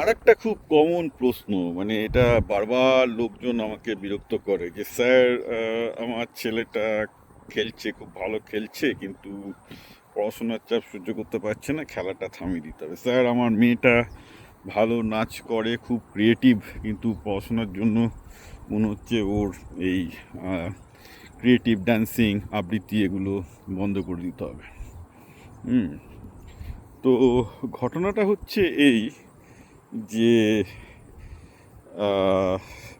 আর একটা খুব কমন প্রশ্ন মানে এটা বারবার লোকজন আমাকে বিরক্ত করে যে, স্যার আমার ছেলেটা খেলছে, খুব ভালো খেলছে, কিন্তু পড়াশোনার চাপ সহ্য করতে পারছে না, খেলাটা থামিয়ে দিতে হবে। স্যার, আমার মেয়েটা ভালো নাচ করে, খুব ক্রিয়েটিভ কিন্তু পড়াশোনার জন্য মনে হচ্ছে ওর এই ক্রিয়েটিভ ড্যান্সিং আবৃত্তি এগুলো বন্ধ করে দিতে হবে। হুম, তো ঘটনাটা হচ্ছে এই যে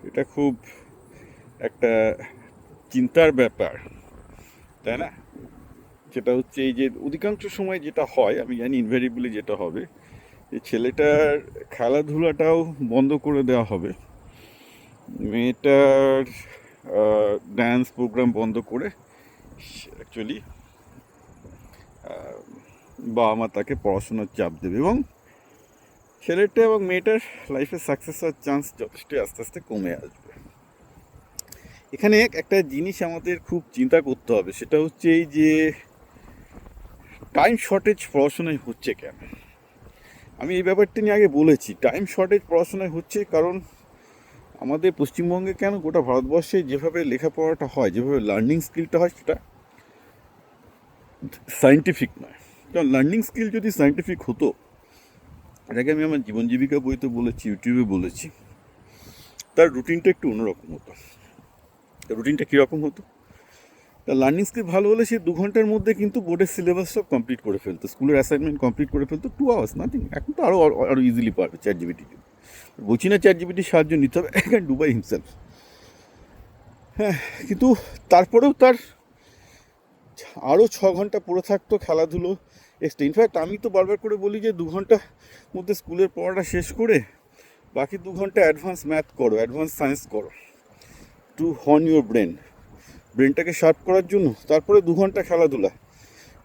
এটা খুব একটা চিন্তার ব্যাপার, তাই না? যেটা হচ্ছে এই যে অধিকাংশ সময় যেটা হয়, আমি জানি ইনভেরিবলি যেটা হবে, যে ছেলেটার খেলাধুলাটাও বন্ধ করে দেওয়া হবে। মেয়েটার ড্যান্স প্রোগ্রাম বন্ধ করে অ্যাকচুয়ালি বাবা মা তাকে পড়াশোনার চাপ দেবে এবং ছেলেটা এবং মেয়েটার লাইফে সাকসেস হওয়ার চান্স যথেষ্টই আস্তে আস্তে কমে আসবে। এখানে একটা জিনিস আমাদের খুব চিন্তা করতে হবে, সেটা হচ্ছে এই যে টাইম শর্টেজ পড়াশোনায় হচ্ছে কেন? আমি এই ব্যাপারটা নিয়ে আগে বলেছি টাইম শর্টেজ পড়াশোনায় হচ্ছে কারণ আমাদের পশ্চিমবঙ্গে কেন গোটা ভারতবর্ষে যেভাবে লেখাপড়াটা হয়, যেভাবে লার্নিং স্কিলটা হয় সেটা সায়েন্টিফিক নয়। কারণ লার্নিং স্কিল যদি সায়েন্টিফিক হতো এটাকে আমি আমার জীবন জীবিকা বইতে বলেছি, ইউটিউবে বলেছি। তার রুটিনটা একটু অন্যরকম হতো। তার রুটিনটা কীরকম হতো? তার লার্নিং স্কিল ভালো হলে সে দু ঘণ্টার মধ্যে কিন্তু বোর্ডের সিলেবাস সব কমপ্লিট করে ফেলতো। স্কুলের অ্যাসাইনমেন্ট কমপ্লিট করে ফেলতো টু আওয়ার্স নাথিং এখন তো আরও আরও ইজিলি পারবে চ্যাট জিবিটি বলছি না চ্যাট জিবিটির সাহায্য নিতে হবে ক্যান ডু বাই হিমসেলফ হ্যাঁ কিন্তু তারপরেও তার আরও ছ ঘণ্টা পড়ে থাকতো খেলাধুলো এক্সট্রা ইনফ্যাক্ট আমি তো বারবার করে বলি যে দু ঘণ্টা মধ্যে স্কুলের পড়াটা শেষ করে বাকি দু ঘণ্টা অ্যাডভান্স ম্যাথ করো অ্যাডভান্স সায়েন্স করো টু হর্ন ইউর ব্রেন ব্রেনটাকে শার্প করার জন্য তারপরে দু ঘণ্টা খেলাধুলা।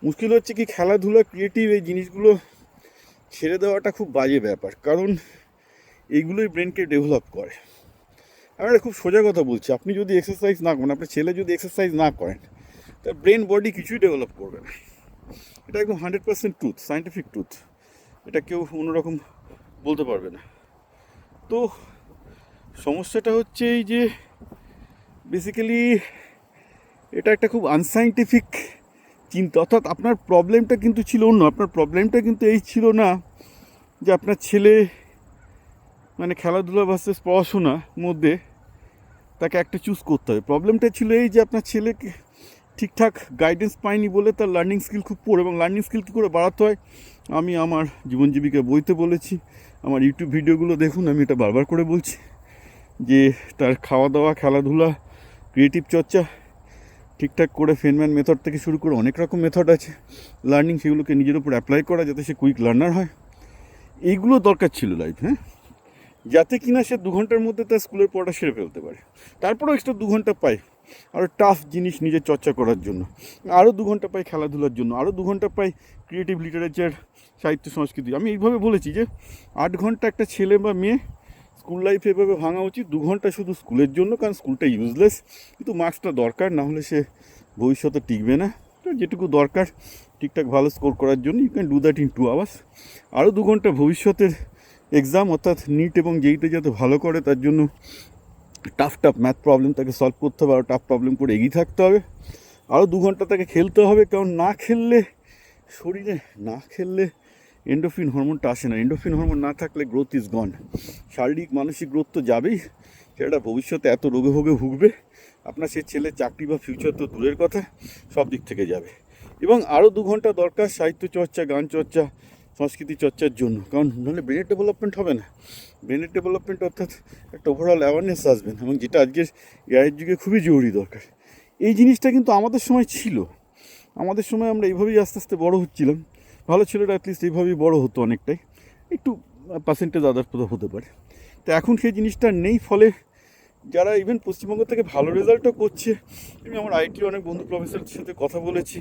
মুশকিল হচ্ছে কি খেলাধুলা ক্রিয়েটিভ এই জিনিসগুলো ছেড়ে দেওয়াটা খুব বাজে ব্যাপার, কারণ এইগুলোই ব্রেনকে ডেভেলপ করে। আমি একটা খুব সোজা কথা বলছি, আপনি যদি এক্সারসাইজ না করেন, আপনার ছেলে যদি এক্সারসাইজ না করেন, তার ব্রেন বডি কিছুই ডেভেলপ করবে না। এটা একদম hundred percent truth scientific truth এটা কেউ অন্যরকম বলতে পারবে না। তো সমস্যাটা হচ্ছে এই যে বেসিক্যালি এটা একটা খুব আনসাইন্টিফিক চিন্তা। অর্থাৎ আপনার প্রবলেমটা কিন্তু ছিল অন্য, আপনার প্রবলেমটা কিন্তু এই ছিল না যে আপনার ছেলে মানে খেলাধুলা ভার্সেস পড়াশোনার মধ্যে তাকে একটা চুজ করতে হবে। প্রবলেমটা ছিল এই যে আপনার ছেলেকে ঠিকঠাক গাইডেন্স পাইনি বলে তার লার্নিং স্কিল খুব পোর এবং লার্নিং স্কিল কী করে বাড়াতে হয়, আমি আমার জীবন জীবিকা বইতে বলেছি। আমার ইউটিউব ভিডিওগুলো দেখুন, আমি এটা বারবার করে বলছি যে তার খাওয়া দাওয়া খেলাধুলা ক্রিয়েটিভ চর্চা, ঠিকঠাক করে ফেনম্যান মেথড থেকে শুরু করে অনেক রকম মেথড আছে। লার্নিং সেগুলোকে নিজের উপর অ্যাপ্লাই করা যাতে সে কুইক লার্নার হয়। এইগুলো দরকার ছিল লাইফ হ্যাঁ? যাতে কিনা সে দু ঘণ্টার মধ্যে তার স্কুলের পড়াটা সেরে ফেলতে পারে। তারপরেও এক্সট্রা দু ঘণ্টা পায়। আরও টাফ জিনিস নিজের চর্চা করার জন্য। আরও দু ঘণ্টা পাই খেলাধুলার জন্য আরও দু ঘণ্টা পাই ক্রিয়েটিভ লিটারেচার সাহিত্য, সংস্কৃতি। আমি এইভাবে বলেছি যে, আট ঘণ্টা একটা ছেলে বা মেয়ে স্কুল লাইফে এভাবে ভাঙা উচিত, দু ঘণ্টা শুধু স্কুলের জন্য, কারণ স্কুলটা ইউজলেস কিন্তু মার্কসটা দরকার, না হলে সে ভবিষ্যতে টিকবে না। তো যেটুকু দরকার, ঠিকঠাক ভালো স্কোর করার জন্য you can do that in two hours আরও দু ঘণ্টা ভবিষ্যতের এক্সাম অর্থাৎ নিট এবং যেইটা যাতে ভালো করে, তার জন্য টাফ টাফ ম্যাথ প্রবলেম তাকে সলভ করতে হবে আরও টাফ প্রবলেম করে এগিয়ে থাকতে হবে। আরও দু ঘণ্টা তাকে খেলতে হবে, কারণ না খেললে শরীরে, না খেললে এন্ডোফিন হরমোনটা আসে না। এন্ডোফিন হরমোন না থাকলে গ্রোথ ইজ গন শারীরিক, মানসিক গ্রোথ তো যাবেই। সেটা ভবিষ্যতে এত রোগে ভোগে ভুগবে। আপনার সে ছেলে চাকরি বা ফিউচার তো দূরের কথা, সব দিক থেকে যাবে। এবং আরও দু ঘণ্টা দরকার সাহিত্য চর্চা, গান চর্চা, সংস্কৃতি চর্চার জন্য। কারণ নাহলে ব্রেনের ডেভেলপমেন্ট হবে না। ব্রেনের ডেভেলপমেন্ট অর্থাৎ একটা ওভারঅল অ্যাওয়ারনেস আসবেন এবং যেটা আজকের এআইয়ের যুগে খুবই জরুরি দরকার। এই জিনিসটা কিন্তু আমাদের সময় ছিল। আমাদের সময় আমরা এইভাবেই আস্তে আস্তে বড় হচ্ছিলাম। ভালো ছেলেরা অ্যাটলিস্ট এইভাবেই বড় হতো অনেকটাই। একটু পার্সেন্টেজ আদার কোথাও হতে পারে। তো এখন সেই জিনিসটা নেই, ফলে যারা ইভেন পশ্চিমবঙ্গ থেকে ভালো রেজাল্টও করছে, আমি আমার আইটি অনেক বন্ধু প্রফেসরের সাথে কথা বলেছি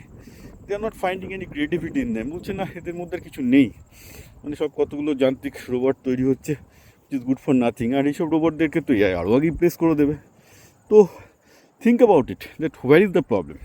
they are not finding any creativity in them বলছে, না, এদের মধ্যে কিছু নেই। মানে সব কতগুলো যান্ত্রিক রোবট তৈরি হচ্ছে। ইজ গুড ফর নাথিং আর এইসব রোবটদেরকে তো এআই আরও আগে প্লেস করে দেবে। তো think about it that where is the problem